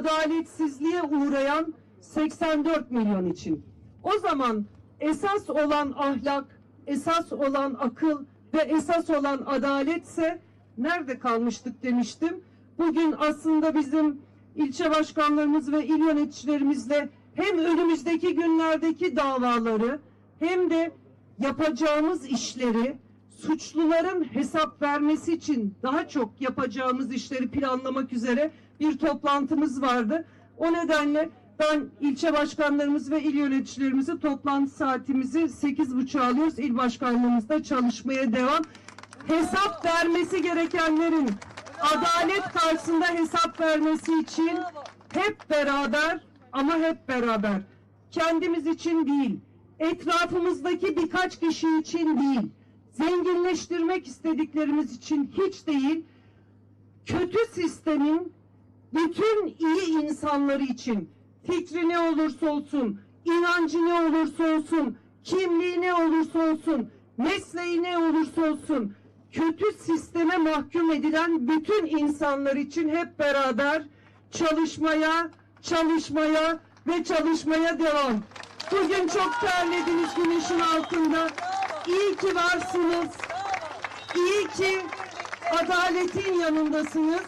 adaletsizliğe uğrayan 84 milyon için. O zaman esas olan ahlak, esas olan akıl ve esas olan adaletse nerede kalmıştık demiştim. Bugün aslında bizim ilçe başkanlarımız ve il yöneticilerimizle hem önümüzdeki günlerdeki davaları hem de yapacağımız işleri suçluların hesap vermesi için daha çok yapacağımız işleri planlamak üzere bir toplantımız vardı. O nedenle ben ilçe başkanlarımız ve il yöneticilerimizi toplantı saatimizi 8.30'a alıyoruz. İl başkanlığımız da çalışmaya devam. Hesap vermesi gerekenlerin adalet karşısında hesap vermesi için hep beraber ama hep beraber kendimiz için değil, etrafımızdaki birkaç kişi için değil, zenginleştirmek istediklerimiz için hiç değil, kötü sistemin bütün iyi insanları için fikri ne olursa olsun, inancı ne olursa olsun, kimliği ne olursa olsun, mesleği ne olursa olsun, kötü sisteme mahkum edilen bütün insanlar için hep beraber çalışmaya, çalışmaya ve çalışmaya devam. Bugün çok terlediniz güneşin altında. İyi ki varsınız. İyi ki adaletin yanındasınız.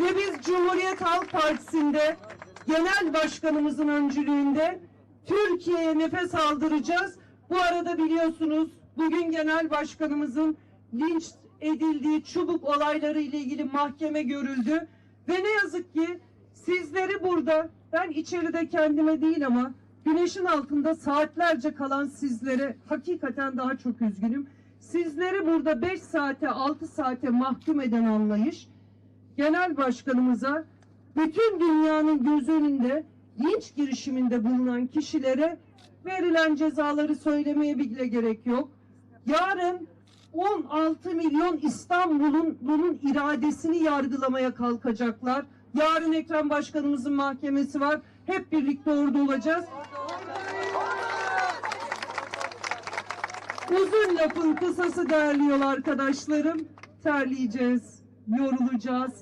Ve biz Cumhuriyet Halk Partisi'nde genel başkanımızın öncülüğünde Türkiye'ye nefes aldıracağız. Bu arada biliyorsunuz bugün genel başkanımızın linç edildiği çubuk olayları ile ilgili mahkeme görüldü. Ve ne yazık ki sizleri burada ben içeride kendime değil ama güneşin altında saatlerce kalan sizlere hakikaten daha çok üzgünüm. Sizleri burada 5 saate 6 saate mahkum eden anlayış genel başkanımıza bütün dünyanın göz önünde linç girişiminde bulunan kişilere verilen cezaları söylemeye bile gerek yok. Yarın 16 milyon İstanbul'un bunun iradesini yargılamaya kalkacaklar. Yarın Ekrem Başkanımızın mahkemesi var. Hep birlikte orada olacağız. Uzun lafın kısası değerli yol arkadaşlarım. Terleyeceğiz, yorulacağız.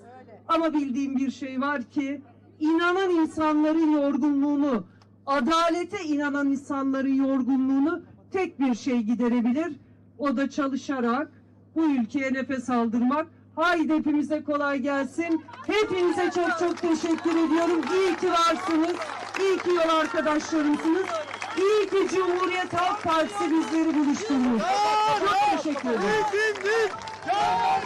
Ama bildiğim bir şey var ki inanan insanların yorgunluğunu, adalete inanan insanların yorgunluğunu tek bir şey giderebilir. O da çalışarak bu ülkeye nefes aldırmak. Haydi hepimize kolay gelsin. Hepinize çok çok teşekkür ediyorum. İyi ki varsınız. İyi ki yol arkadaşlarımsınız. İyi ki Cumhuriyet Halk Partisi bizleri buluşturmuş. Çok teşekkür ederim. Ya,